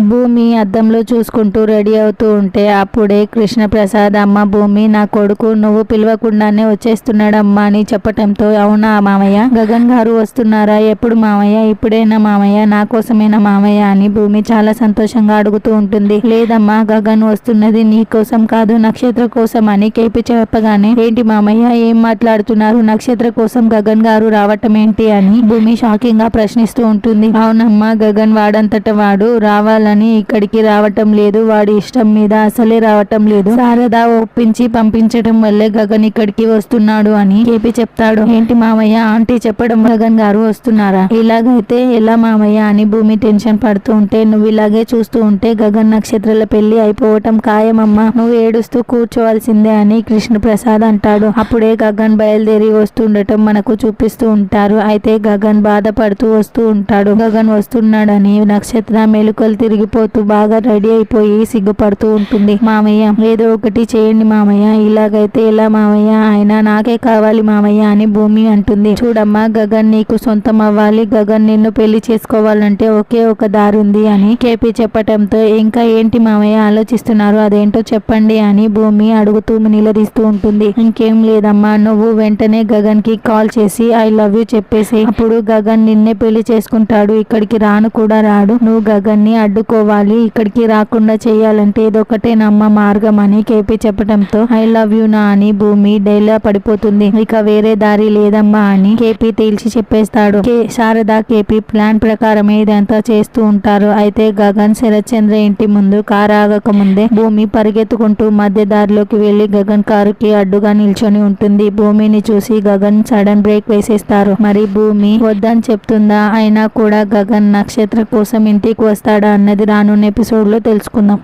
భూమి అద్దంలో చూసుకుంటూ రెడీ అవుతూ ఉంటే అప్పుడే కృష్ణప్రసాద్ అమ్మ భూమి నా కొడుకు నువ్వు పిలవకుండానే వచ్చేస్తున్నాడమ్మా అని చెప్పటంతో అవునా మామయ్య? గగన్ గారు వస్తున్నారా? ఎప్పుడు మామయ్య? ఇప్పుడేనా మామయ్య? నా కోసమేనా మామయ్య? అని భూమి చాలా సంతోషంగా అడుగుతూ ఉంటుంది. లేదమ్మా గగన్ వస్తున్నది నీ కోసం కాదు నక్షత్ర కోసం అని కేపి చెప్పగానే ఏంటి మామయ్య ఏం మాట్లాడుతున్నారు? నక్షత్ర కోసం గగన్ గారు రావటం ఏంటి? అని భూమి షాకింగ్గా ప్రశ్నిస్తూ ఉంటుంది. అవునమ్మా గగన్ వాడంతట వాడు రావాలని ఇక్కడికి రావటం లేదు. వాడి ఇష్టం మీద అసలే రావటం లేదు. శారదా ఒప్పించి పంపించడం వల్లే గగన్ ఇక్కడికి వస్తున్నాడు అని కేపి చెప్తాడు. ఏంటి మామయ్య? ఆంటీ చెప్పడం గగన్ గారు వస్తున్నారా? ఇలాగైతే ఎలా మామయ్య అని భూమి టెన్షన్ పడుతూ ఉంటే నువ్వు ఇలాగే చూస్తూ ఉంటే గగన్ నక్షత్రాల పెళ్ళి అయిపోవటం ఖాయమమ్మా. నువ్వు ఏడుస్తూ కూర్చోవలసిందే అని కృష్ణప్రసాద్ అంటాడు. అప్పుడే గగన్ బయలుదేరి వస్తుండటం మనకు చూపిస్తూ ఉంటారు. అయితే గగన్ బాధపడుతూ వస్తూ ఉంటాడు. గగన్ వస్తున్నాడని నక్షత్ర మెలుకలు తిరిగిపోతూ బాగా రెడీ అయిపోయి సిగ్గుపడుతూ ఉంటుంది. మామయ్య ఏదో ఒకటి చేయండి మామయ్య. ఇలాగైతే ఎలా మామయ్య? ఆయన నాకే కావాలి మామయ్య అని భూమి అంటుంది. చూడమ్మా గగన్ నీకు సొంతం అవ్వాలి. గగన్ నిన్ను పెళ్ళి చేసుకోవాలంటే ఒకే ఒక దారి ఉంది అని కేపీ చెప్పటంతో ఇంకా ఏంటి మామయ్య ఆలోచిస్తున్నారు? అదేంటో చెప్పండి అని భూమి అడుగుతూ నిలదీస్తూ ఉంటుంది. ఇంకేం లేదమ్మా. నువ్వు వెంటనే గగన్కి కాల్ చేసి ఐ లవ్ యూ చెప్పేసి అప్పుడు గగన్ నిన్నే పెళ్ళి చేసుకుంటాడు. ఇక్కడికి రాను కూడా రాడు. నువ్వు గగన్ని అడ్డుకోవాలి ఇక్కడికి రాకుండా చేయాలంటే ఇదొకటే నమ్మ మార్గం అని కేపీ చెప్పడంతో ఐ లవ్ యూ నా అని భూమి డైలా పడిపోతుంది. ఇక వేరే దారి లేదమ్మా అని కేపీ తేల్చి చెప్పేస్తాడు. శారద కేపీ ప్లాన్ ప్రకారం ఇదంతా చేస్తూ ఉంటారు. అయితే గగన్ శరత్చంద్ర ఇంటి ముందు కారు ఆగక ముందే భూమి పరిగెత్తుకుంటూ మధ్య దారిలోకి వెళ్ళి గగన్ కారుకి అడ్డుగా నిల్చొని ఉంటుంది. భూమిని చూసి గగన్ సడన్ బ్రేక్ వేసేస్తారు. మరి భూమి వద్దని చెప్తుందా? అయినా కూడా గగన్ నక్షత్ర కోసం ఇంటికి వస్తాడా? అన్నది రానున్న ఎపిసోడ్లో తెలుసుకుందాం.